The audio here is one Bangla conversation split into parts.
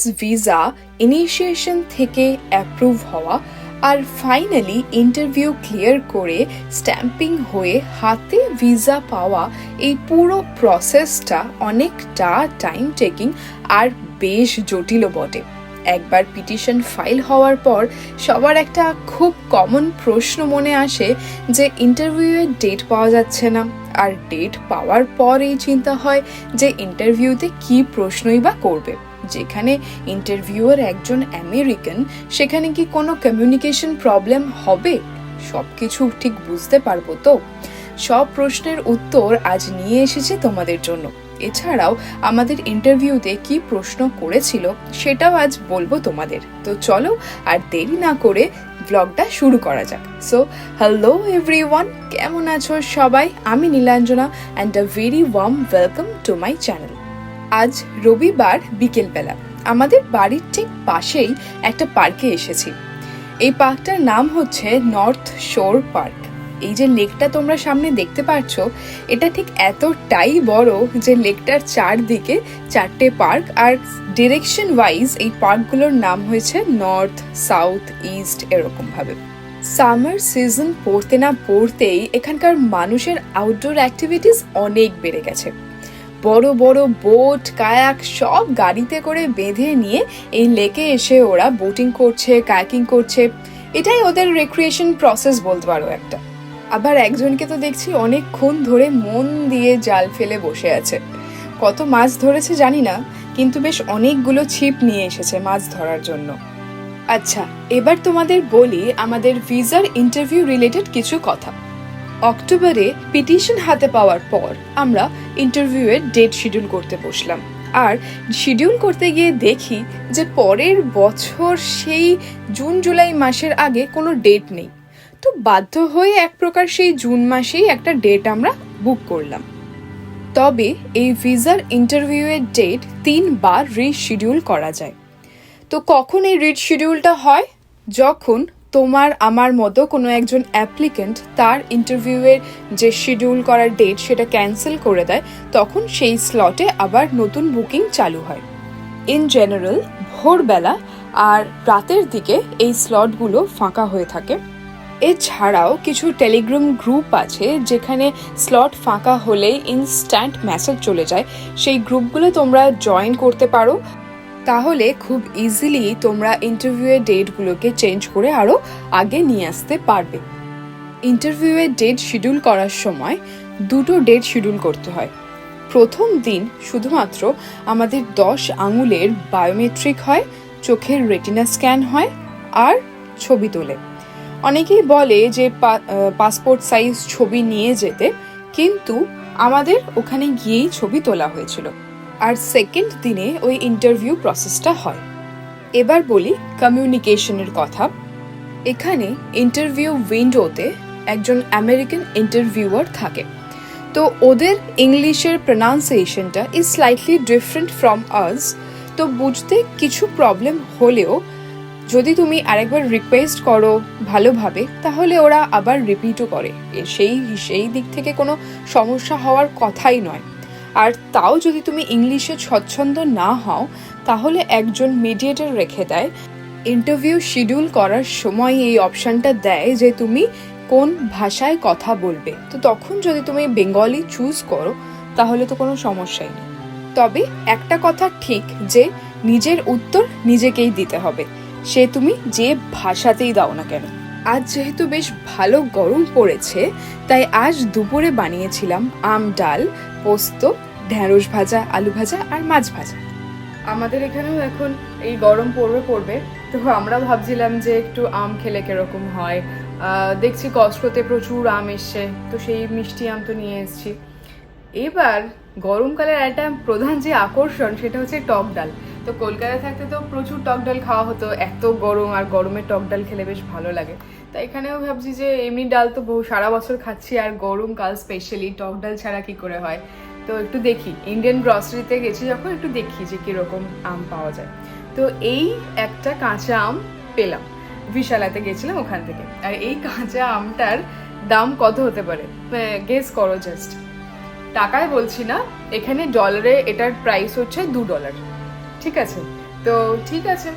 ইউএস ভিসা ইনিশিয়েশন থেকে অ্যাপ্রুভ হওয়া আর ফাইনালি ইন্টারভিউ ক্লিয়ার করে স্ট্যাম্পিং হয়ে হাতে ভিসা পাওয়া এই পুরো প্রসেসটা অনেকটা টাইম টেকিং আর বেশ জটিলও বটে। একবার পিটিশন ফাইল হওয়ার পর সবার একটা খুব কমন প্রশ্ন মনে আসে যে ইন্টারভিউয়ের ডেট পাওয়া যাচ্ছে না। আর ডেট পাওয়ার পর এই চিন্তা হয় যে ইন্টারভিউতে কি প্রশ্নই বা করবে। যেখানে ইন্টারভিউয়ার একজন আমেরিকান সেখানে কি কোনো কমিউনিকেশন প্রবলেম হবে? সব কিছু ঠিক বুঝতে পারব তো? সব প্রশ্নের উত্তর আজ নিয়ে এসেছি তোমাদের জন্য। এছাড়াও আমাদের ইন্টারভিউতে কি প্রশ্ন করেছিল সেটাও আজ বলব তোমাদের। তো চলো আর দেরি না করে ব্লগটা শুরু করা যাক। সো হ্যালো এভরিওয়ান কেমন আছো সবাই? আমি Nilanjana and a very warm welcome to my channel আজ রবিবার বিকেলবেলা। আমাদের বাড়ির ঠিক পাশেই একটা পার্কে এসেছি। এই পার্কটার নাম হচ্ছে নর্থ শোর পার্ক। এই যে লেকটা তোমরা সামনে দেখতে পাচ্ছ, এটা ঠিক এতটাই বড় যে লেকটার চারদিকে চারটে পার্ক আর ডিরেকশন ওয়াইজ এই পার্কগুলোর নাম হয়েছে নর্থ, সাউথ, ইস্ট এরকমভাবে। সামার সিজন পড়তে না পড়তেই এখানকার মানুষের আউটডোর অ্যাক্টিভিটিস অনেক বেড়ে গেছে। বড় বড় বোট, কায়াক সব গাড়িতে করে বেঁধে নিয়ে এই লেকে এসে ওরা বোটিং করছে, কায়াকিং করছে। এটাই ওদের রেক্রিয়েশন প্রসেস বলতে পারো একটা। আবার একজনকে তো দেখছি অনেকক্ষণ ধরে মন দিয়ে জাল ফেলে বসে আছে। কত মাছ ধরেছে জানি না, কিন্তু বেশ অনেকগুলো ছিপ নিয়ে এসেছে মাছ ধরার জন্য। আচ্ছা এবার তোমাদের বলি আমাদের ভিসার ইন্টারভিউ রিলেটেড কিছু কথা। অক্টোবরে পিটিশন হাতে পাওয়ার পর আমরা ইন্টারভিউয়ের ডেট শিডিউল করতে বসলাম। আর শিডিউল করতে গিয়ে দেখি যে পরের বছর সেই জুন জুলাই মাসের আগে কোনো ডেট নেই। তো বাধ্য হয়ে এক প্রকার সেই জুন মাসেই একটা ডেট আমরা বুক করলাম। তবে এই ভিসার ইন্টারভিউয়ের ডেট তিনবার রিশিডিউল করা যায়। তো কখন এই রিড শিডিউলটা হয়? যখন তোমার, আমার মতো কোনো একজন অ্যাপ্লিকেন্ট তার ইন্টারভিউয়ের যে শিডিউল করার ডেট সেটা ক্যান্সেল করে দেয়, তখন সেই স্লটে আবার নতুন বুকিং চালু হয়। ইন জেনারেল ভোরবেলা আর রাতের দিকে এই স্লটগুলো ফাঁকা হয়ে থাকে। এছাড়াও কিছু টেলিগ্রাম গ্রুপ আছে যেখানে স্লট ফাঁকা হলেই ইনস্ট্যান্ট মেসেজ চলে যায়। সেই গ্রুপগুলো তোমরা জয়েন করতে পারো। তাহলে খুব ইজিলি তোমরা ইন্টারভিউয়ের ডেটগুলোকে চেঞ্জ করে আরও আগে নিয়ে আসতে পারবে। ইন্টারভিউয়ের ডেট শিডিউল করার সময় দুটো ডেট শিডিউল করতে হয়। প্রথম দিন শুধুমাত্র আমাদের দশ আঙুলের বায়োমেট্রিক হয়, চোখের রেটিনা স্ক্যান হয় আর ছবি তোলে। অনেকেই বলে যে পাসপোর্ট সাইজ ছবি নিয়ে যেতে, কিন্তু আমাদের ওখানে গিয়েই ছবি তোলা হয়েছিল। আর সেকেন্ড দিনে ওই ইন্টারভিউ প্রসেসটা হয়। এবার বলি কমিউনিকেশনের কথা। এখানে ইন্টারভিউ উইন্ডোতে একজন আমেরিকান ইন্টারভিউয়ার থাকে। তো ওদের ইংলিশের প্রনাউন্সিয়েশনটা is slightly different from us তো বুঝতে কিছু প্রবলেম হলেও যদি তুমি আরেকবার রিকোয়েস্ট করো ভালোভাবে, তাহলে ওরা আবার রিপিটও করে। সেই সেই দিক থেকে কোনো সমস্যা হওয়ার কথাই নয়। আর তাও যদি তুমি ইংলিশে স্বচ্ছন্দ না হও, তাহলে একজন মিডিয়েটার রেখে দেয়। ইন্টারভিউ শিডিউল করার সময় এই অপশানটা দেয় যে তুমি কোন ভাষায় কথা বলবে। তো তখন যদি তুমি বেঙ্গলি চুজ করো, তাহলে তো কোনো সমস্যাই নেই। তবে একটা কথা ঠিক যে নিজের উত্তর নিজেকেই দিতে হবে। সে তুমি যে ভাষাতেই দাও না কেন। আজ যেহেতু বেশ ভালো গরম পড়েছে, তাই আজ দুপুরে বানিয়েছিলাম আম ডাল, পোস্ত, ঢ্যাঁড়স ভাজা, আলু ভাজা আর মাছ ভাজা। আমাদের এখানেও এখন এই গরম পড়বে পড়বে। তো আমরা ভাবছিলাম যে একটু আম খেলে কীরকম হয়। দেখছি কষ্টতে প্রচুর আম এসছে, তো সেই মিষ্টি আম তো নিয়ে এসেছি। এবার গরমকালের একটা প্রধান যে আকর্ষণ, সেটা হচ্ছে টক ডাল। তো কলকাতায় থাকতে তো প্রচুর টক ডাল খাওয়া হতো, এত গরম আর গরমে টক ডাল খেলে বেশ ভালো লাগে। তো এখানেও ভাবছি যে এমনি ডাল তো বহু, সারা বছর খাচ্ছি আর গরমকাল স্পেশালি টক ডাল ছাড়া কি করে হয়? তো একটু দেখি ইন্ডিয়ান গ্রসারিতে গেছি যখন একটু দেখি যে কীরকম আম পাওয়া যায়। তো এই একটা কাঁচা আম পেলাম, বিশালাতে গেছিলাম ওখান থেকে। আর এই কাঁচা আমটার দাম কত হতে পারে? গেস করো জাস্ট টাকায় বলছি না, এখানে ডলারে এটার প্রাইস হচ্ছে দু ডলার ঠিক আছে। তো ঠিক আছে।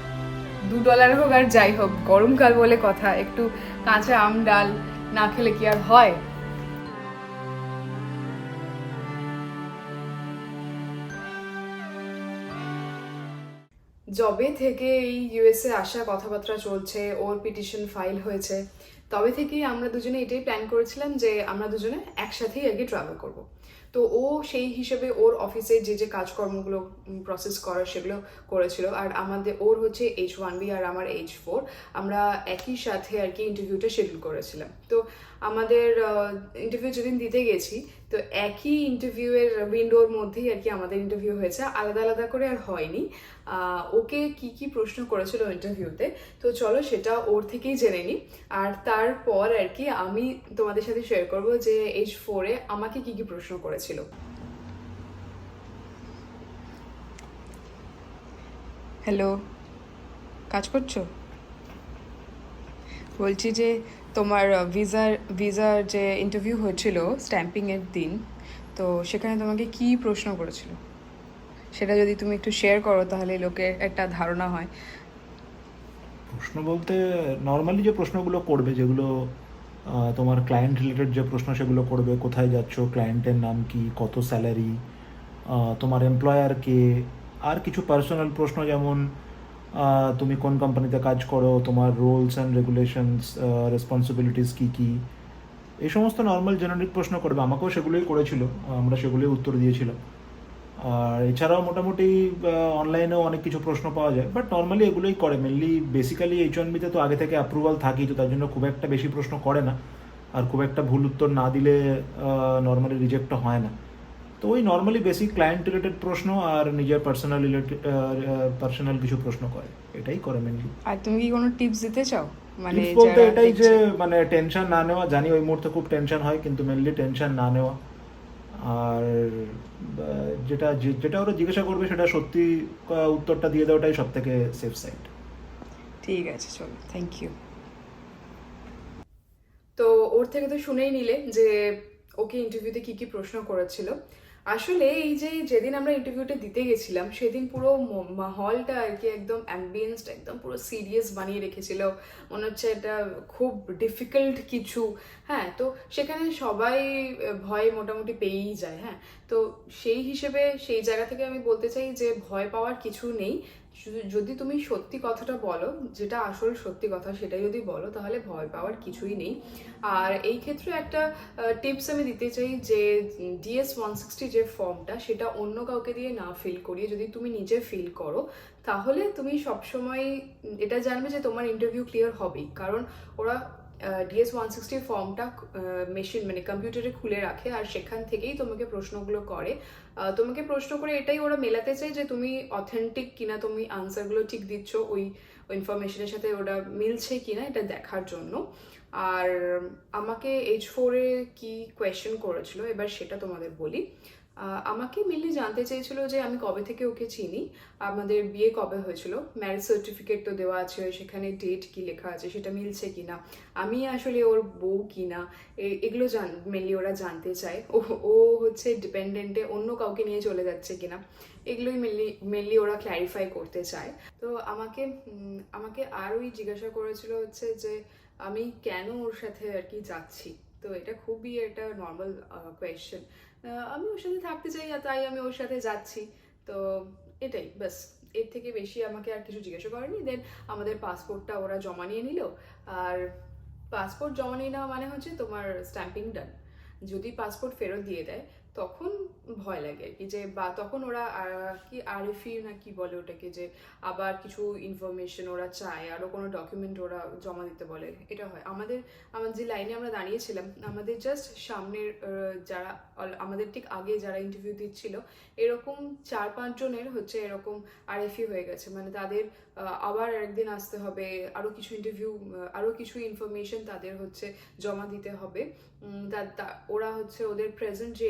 দু ডলার হোক আর যাই হোক গরমকাল বলে কথা। একটু কাঁচা আম ডাল না খেলে কি আর হয়? জবে থেকে এই ইউএসএ আসা কথাবার্তা চলছে, ওর পিটিশন ফাইল হয়েছে। তবে থেকেই আমরা দুজনে এটাই প্ল্যান করেছিলাম যে আমরা দুজনে একসাথেই আগে ট্রাভেল করব। তো ও সেই হিসেবে ওর অফিসে যে যে কাজকর্মগুলো প্রসেস করার সেগুলো করেছিল। আর আমাদের, ওর হচ্ছে এইচ ওয়ান বি আর আমার এইচ ফোর আমরা একই সাথে আর কি ইন্টারভিউটা শিডিউল করেছিলাম। তো আমাদের ইন্টারভিউ যেদিন দিতে গেছি, তো একই ইন্টারভিউয়ের উইন্ডোর মধ্যেই আর কি আমাদের ইন্টারভিউ হয়েছে। আলাদা আলাদা করে আর হয়নি। ওকে কি কি প্রশ্ন করেছিল ইন্টারভিউতে তো চলো সেটা ওর থেকেই জেনে নিই আর তারপর আর কি আমি তোমাদের সাথে শেয়ার করব যে এইচ ফোরে আমাকে কি কি প্রশ্ন করেছিল। হ্যালো কাজ করছ? বলছি যে তোমার ভিসার ভিসার যে ইন্টারভিউ হয়েছিল স্ট্যাম্পিংয়ের দিন, তো সেখানে তোমাকে কি প্রশ্ন করেছিল? সেটা যদি তুমি একটু শেয়ার করো তাহলে লোকের একটা ধারণা হয়। প্রশ্ন বলতে নর্মালি যে প্রশ্নগুলো করবে, যেগুলো তোমার ক্লায়েন্ট রিলেটেড যে প্রশ্ন সেগুলো করবে, কোথায় যাচ্ছ ক্লায়েন্টের নাম কি, কত স্যালারি তোমার এমপ্লয়ার কে, আর কিছু পার্সোনাল প্রশ্ন যেমন তুমি কোন কোম্পানিতে কাজ করো, তোমার রোলস অ্যান্ড রেগুলেশনস রেসপন্সিবিলিটিস কী কী, এই সমস্ত নর্মাল জেনারিক প্রশ্ন করবে, আমাকেও সেগুলোই করেছিল, আমরা সেগুলোই উত্তর দিয়েছিলাম। আর এছাড়াও মোটামুটি অনলাইনেও অনেক কিছু প্রশ্ন পাওয়া যায় বাট নর্মালি এগুলোই করে মেনলি বেসিক্যালি এইচ ওয়ান বিতে তো আগে থেকে অ্যাপ্রুভাল থাকি তো তার জন্য খুব একটা বেশি প্রশ্ন করে না। আর খুব একটা ভুল উত্তর না দিলে নর্মালি রিজেক্টটা হয় না। তো ওই নর্মালি বেসিক ক্লায়েন্ট রিলেটেড প্রশ্ন আর নিজের পার্সোনাল রিলেটেড পার্সোনাল কিছু প্রশ্ন করে এটাই করে মেনলি আর তুমি কি কোনো টিপস দিতে চাও? মানে টিপস বলতে এটাই যে মানে টেনশন না নেওয়া জানি ওই মুহূর্তে খুব টেনশন হয় কিন্তু মেনলি টেনশন না নেওয়া। আর যেটা যেটা ওরা জিজ্ঞাসা করবে সেটা সত্যি উত্তরটা দিয়ে দেওয়াটাই সব থেকে সেফ সাইড ঠিক আছে চলো থ্যাংক ইউ তো ওর থেকে তো শুনেই নিলে যে ওকে ইন্টারভিউতে কি কি প্রশ্ন করেছিল। আসলে এই যে যেদিন আমরা ইন্টারভিউটা দিতে গেছিলাম, সেদিন পুরো হলটা আর কি একদম অ্যাম্বিয়েন্সড একদম পুরো সিরিয়াস বানিয়ে রেখেছিল। মনে হচ্ছে এটা খুব ডিফিকাল্ট কিছু। হ্যাঁ তো সেখানে সবাই ভয় মোটামুটি পেয়েই যায় হ্যাঁ। তো সেই হিসেবে সেই জায়গা থেকে আমি বলতে চাই যে ভয় পাওয়ার কিছু নেই। শুধু- যদি তুমি সত্যি কথাটা বলো, যেটা আসল সত্যি কথা সেটা যদি বলো, তাহলে ভয় পাওয়ার কিছুই নেই। আর এই ক্ষেত্রে একটা টিপস আমি দিতে চাই যে ডিএস ওয়ান সিক্সটি যে ফর্মটা সেটা অন্য কাউকে দিয়ে না ফিল করিয়ে যদি তুমি নিজে ফিল করো, তাহলে তুমি সবসময়, এটা জানবে যে তোমার ইন্টারভিউ ক্লিয়ার হবেই। কারণ ওরা ডিএস ওয়ান সিক্সটি ফর্মটা মেশিন মানে কম্পিউটারে খুলে রাখে আর সেখান থেকেই তোমাকে প্রশ্নগুলো করে। তোমাকে প্রশ্ন করে এটাই ওরা মেলাতে চায় যে তুমি অথেন্টিক কিনা, তুমি আনসারগুলো ঠিক দিচ্ছ, ওই ইনফরমেশনের সাথে ওটা মিলছে কিনা এটা দেখার জন্য। আর আমাকে এইচ ফোরে কি কোয়েশ্চেন করেছিল, এবার সেটা তোমাদের বলি। আমাকে মেনলি জানতে চেয়েছিল যে আমি কবে থেকে ওকে চিনি। আমাদের বিয়ে কবে হয়েছিল? ম্যারেজ সার্টিফিকেট তো দেওয়া আছে, সেখানে ডেট কি লেখা আছে, সেটা মিলছে কিনা? আমি আসলে ওর বউ কিনা? এ- এগুলো জান মেনলি ওরা জানতে চায়। ও ও হচ্ছে ডিপেন্ডেন্টে অন্য কাউকে নিয়ে চলে যাচ্ছে কিনা? এগুলোই মেনলি মেনলি ওরা ক্ল্যারিফাই করতে চায়। তো আমাকে আমাকে আরোই জিজ্ঞাসা করেছিল হচ্ছে যে আমি কেন ওর সাথে আর কি যাচ্ছি? তো এটা খুবই একটা নর্মাল কোয়েশ্চেন আমি ওর সাথে থাকতে চাই আর তাই আমি ওর সাথে যাচ্ছি। তো এটাই, ব্যাস। এর থেকে বেশি আমাকে আর কিছু জিজ্ঞাসা করেনি। দেন আমাদের পাসপোর্টটা ওরা জমা নিয়ে নিল। আর পাসপোর্ট জমা নিয়ে নেওয়া মানে হচ্ছে তোমার স্ট্যাম্পিং ডান যদি পাসপোর্ট ফেরত দিয়ে দেয়, তখন ভয় লাগে আর কি যে, বা তখন ওরা কি আরএফি না কি বলে ওটাকে যে, আবার কিছু ইনফরমেশন ওরা চায়, আরও কোনো ডকুমেন্ট ওরা জমা দিতে বলে। এটা হয়। আমাদের, আমার যে লাইনে আমরা দাঁড়িয়েছিলাম, আমাদের জাস্ট সামনের যারা আমাদের ঠিক আগে যারা ইন্টারভিউ দিচ্ছিল, এরকম চার পাঁচজনের হচ্ছে এরকম আরএফই হয়ে গেছে। মানে তাদের আবার একদিন আসতে হবে আরও কিছু ইন্টারভিউ আরও কিছু ইনফরমেশন তাদের হচ্ছে জমা দিতে হবে। ওরা হচ্ছে ওদের প্রেজেন্ট যে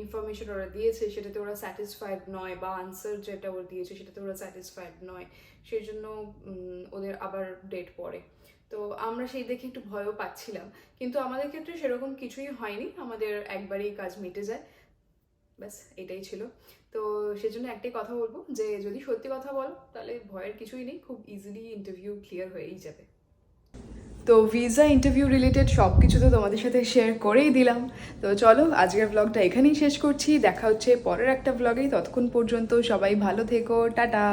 ইনফরমেশন ওরা দিয়েছে, সেটাতে ওরা স্যাটিসফাইড নয় বা আনসার যেটা ওরা দিয়েছে, সেটাতে ওরা স্যাটিসফাইড নয়। সেই জন্য ওদের আবার ডেট পড়ে। তো আমরা সেই দেখে একটু ভয়ও পাচ্ছিলাম। কিন্তু আমাদের ক্ষেত্রে সেরকম কিছুই হয়নি। আমাদের একবারেই কাজ মিটে যায়। ব্যাস, এটাই ছিল। তো সেজন্য একটাই কথা বলব যে, যদি সত্যি কথা বলো, তাহলে ভয়ের কিছুই নেই। খুব ইজিলি ইন্টারভিউ ক্লিয়ার হয়েই যাবে। তো ভিসা ইন্টারভিউ রিলেটেড সব কিছু তো তোমাদের সাথে শেয়ার করেই দিলাম। তো চলো, আজকের ব্লগটা এখানেই শেষ করছি। দেখা হচ্ছে পরের একটা ব্লগেই ততক্ষণ পর্যন্ত সবাই ভালো থেকো। টাটা!